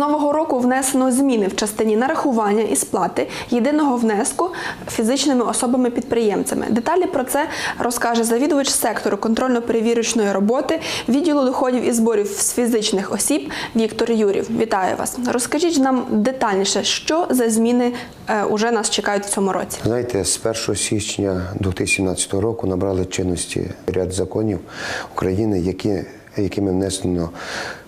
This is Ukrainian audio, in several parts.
нового року внесено зміни в частині нарахування і сплати єдиного внеску фізичними особами-підприємцями. Деталі про це розкаже завідувач сектору контрольно-перевірочної роботи відділу доходів і зборів з фізичних осіб Віктор Юрів. Вітаю вас. Розкажіть нам детальніше, що за зміни е, уже нас чекають в цьому році. Знаєте, з 1 січня 2017 року набрали чинності ряд законів України, які, якими внесено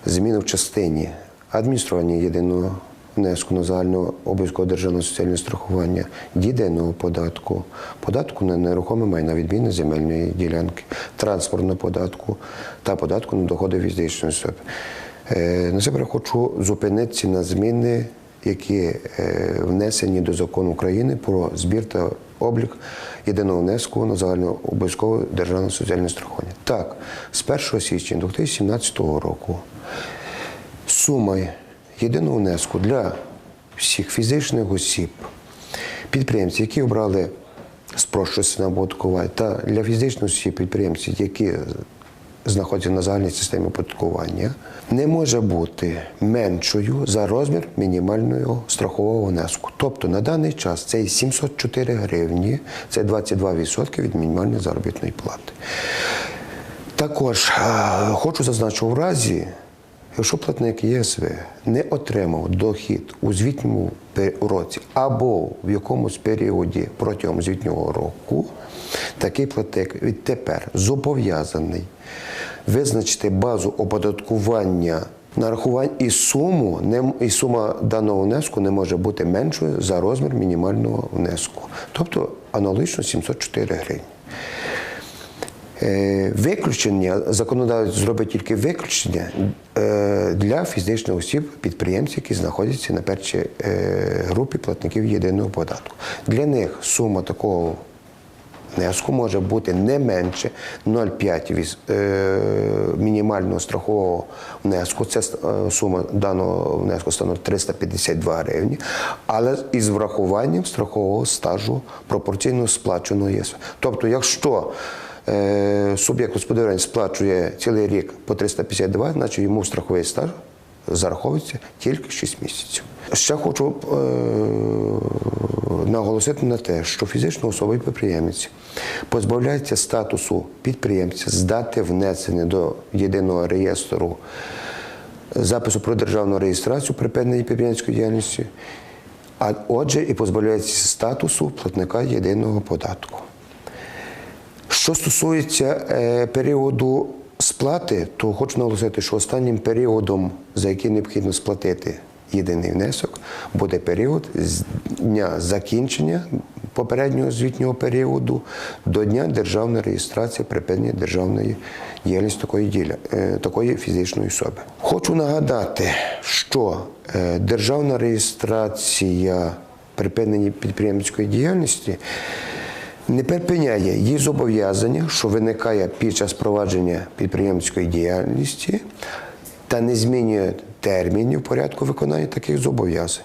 зміни в частині адміністрування єдиного внеску на загальне обов'язкове державне соціальне страхування, єдиного податку, податку на нерухоме майна відміни земельної ділянки, транспортного податку та податку на доходи фізичної особи. Е, Насамперед хочу зупинитися на зміни які е, внесені до закону України про збір та облік єдиного внеску на загальнообов'язкове державне соціальне страхування. Так, з 1 січня 2017 року сума єдиного внеску для всіх фізичних осіб, підприємців, які обрали систему оподаткування, та для фізичних осіб підприємців, які знаходяться на загальній системі оподаткування, не може бути меншою за розмір мінімального страхового внеску. Тобто на даний час це 704 гривні, це 22% від мінімальної заробітної плати. Також хочу зазначити, в разі, якщо платник ЄСВ не отримав дохід у звітньому році або в якомусь періоді протягом звітнього року, такий платник відтепер зобов'язаний визначити базу оподаткування нарахувань і суму і сума даного внеску не може бути меншою за розмір мінімального внеску, тобто аналогічно 704 гривні. Е, Виключення законодавець зробить тільки виключення е, для фізичних осіб, підприємців, які знаходяться на першій е, групі платників єдиного податку. Для них сума такого внеску може бути не менше 0,5 від мінімального страхового внеску. Це сума даного внеску становить 352 гривні, але із врахуванням страхового стажу пропорційно сплаченого ЄСВ. Тобто, якщо суб'єкт господарювання сплачує цілий рік по 352, значить йому страховий стаж зараховується тільки 6 місяців. Ще хочу е, наголосити на те, що фізична особа і підприємець позбавляється статусу підприємця з дати внесення до єдиного реєстру запису про державну реєстрацію припинення підприємської діяльності, а отже, і позбавляється статусу платника єдиного податку. Що стосується е, періоду сплати, то хочу наголосити, що останнім періодом, за який необхідно сплатити єдиний внесок, буде період з дня закінчення попереднього звітнього періоду до дня державної реєстрації припинення державної діяльності такої, діля, е, такої фізичної особи. Хочу нагадати, що е, державна реєстрація припинення підприємницької діяльності не припиняє її зобов'язання, що виникає під час провадження підприємницької діяльності та не змінює термінів порядку виконання таких зобов'язань.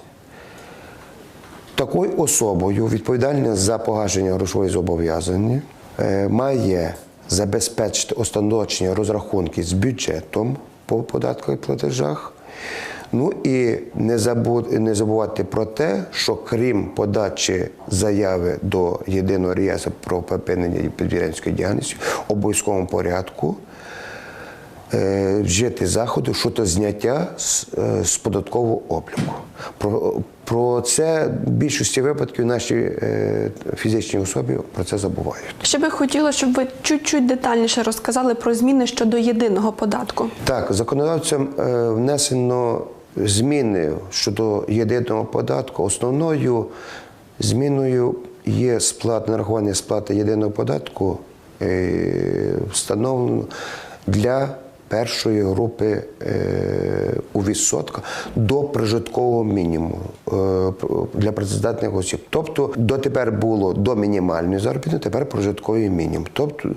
Такою особою, відповідальна за погашення грошової зобов'язання, е, має забезпечити остаточні розрахунки з бюджетом по податкових платежах. Ну і не забу- не забувати про те, що крім подачі заяви до єдиного реєстру про припинення підприємської діяльності в обов'язковому порядку е, вжити заходи щодо зняття з, е, з податкового обліку. Про, про це в більшості випадків наші е, фізичні особи про це забувають. Ще би хотіла, щоб ви чуть-чуть детальніше розказали про зміни щодо єдиного податку. Так, законодавцям е, внесено зміни щодо єдиного податку. Основною зміною є сплат, нарахування сплати єдиного податку е, встановлено для першої групи е, у відсотках до прожиткового мінімуму е, для працездатних осіб. Тобто дотепер було до мінімальної заробітної, тепер прожитковий мінімум. Тобто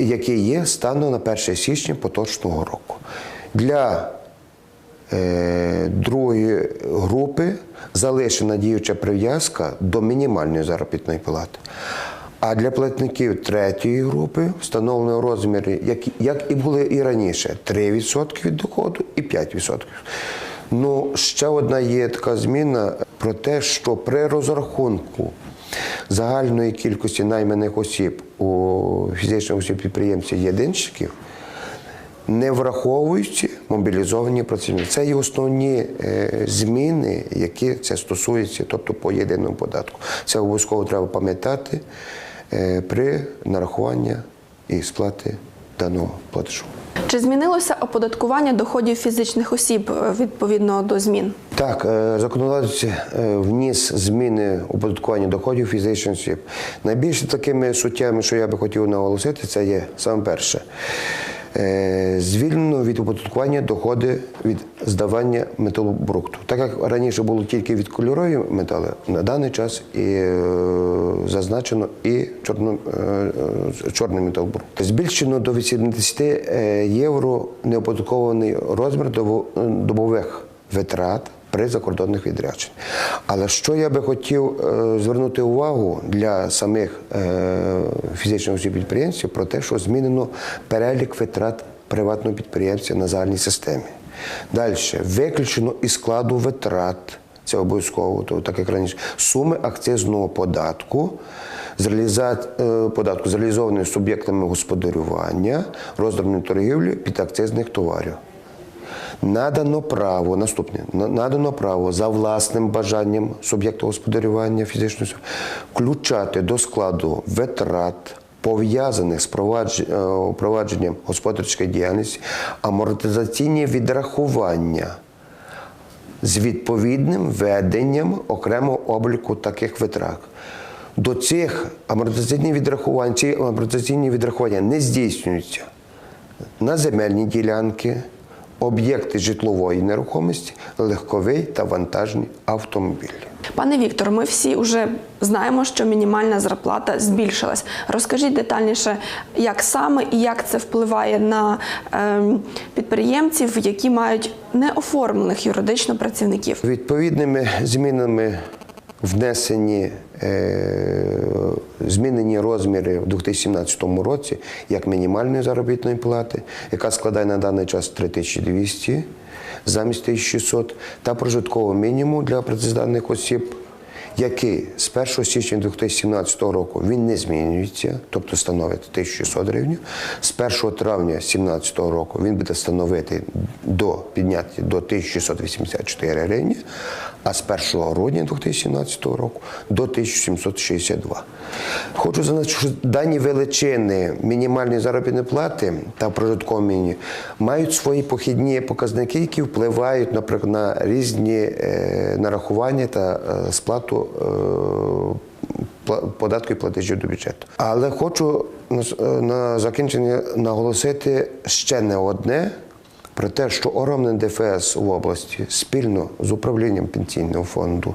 який- є станом на 1 січня поточного року. Для другої групи залишена діюча прив'язка до мінімальної заробітної плати. А для платників третьої групи встановлено розміри, як, як і були і раніше, 3% від доходу і 5%. Ну, ще одна є така зміна про те, що при розрахунку загальної кількості найманих осіб у фізичних осіб підприємців єдинщиків не враховуючи мобілізовані працівники. Це є основні е, зміни, які це стосується, тобто по єдиному податку. Це обов'язково треба пам'ятати е, при нарахуванні і сплати даного платежу. Чи змінилося оподаткування доходів фізичних осіб е, відповідно до змін? Так, законодавець вніс зміни у податкуванні доходів фізичних осіб. Найбільш такими суттєвими, що я би хотів наголосити, це є саме перше. Е, Звільнено від оподаткування доходи від здавання металобрухту. Так як раніше було тільки від кольорові метали, на даний час і е, зазначено і чорно, е, чорний металобрухт. Збільшено до 80 е, євро неоподаткований розмір добових витрат при закордонних відрядженнях. Але що я би хотів е, звернути увагу для самих е, фізичних осіб підприємців про те, що змінено перелік витрат приватного підприємця на загальній системі. Далі виключено із складу витрат. Це обов'язково, то так як раніше, суми акцизного податку з реаліза... е, податку з суб'єктами господарювання, роздрібної торгівлі підакцизних товарів. Надано право, наступне, надано право за власним бажанням суб'єкту господарювання фізичної включати до складу витрат, пов'язаних з е, провадженням господарської діяльності, амортизаційні відрахування з відповідним веденням окремого обліку таких витрат. До цих амортизаційних відрахувань, ці амортизаційні відрахування не здійснюються на земельні ділянки, об'єкти житлової нерухомості, легковий та вантажні автомобілі. Пане Віктор, ми всі вже знаємо, що мінімальна зарплата збільшилась. Розкажіть детальніше, як саме і як це впливає на ем, підприємців, які мають неоформлених юридично працівників. Відповідними змінами внесені змінені розміри в 2017 році як мінімальної заробітної плати, яка складає на даний час 3200 замість 1600, та прожиткового мінімуму для працездатних осіб, який з 1 січня 2017 року він не змінюється, тобто становить 1600 гривень. З 1 травня 2017 року він буде становити до підняти до 1684 гривні, а з 1 грудня 2017 року до 1762. Хочу зазначити, що дані величини мінімальної заробітної плати та прожиткового мінімуму мають свої похідні показники, які впливають, наприклад, на різні е, нарахування та е, сплату е, податку і платежів до бюджету. Але хочу на закінчення наголосити ще не одне. Про те, що органи ДФС в області спільно з управлінням пенсійного фонду,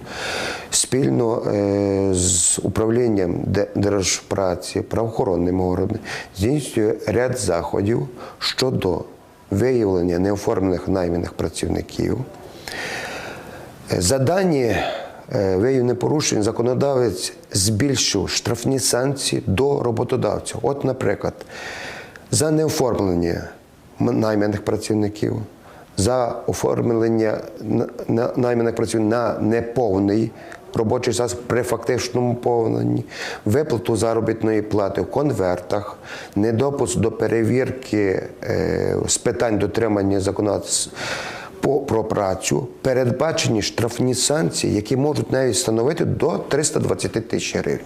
спільно е, з управлінням держпраці, правоохоронними органами здійснює ряд заходів щодо виявлення неоформлених найманих працівників, за дані е, виявлених порушень законодавець збільшив штрафні санкції до роботодавців. От, наприклад, за неоформлення найманих працівників, за оформлення на- на- найманих працівників на неповний робочий час при фактичному повненні, виплату заробітної плати в конвертах, недопуск до перевірки е, з питань дотримання законодавства про працю передбачені штрафні санкції, які можуть навіть становити до 320 тисяч гривень.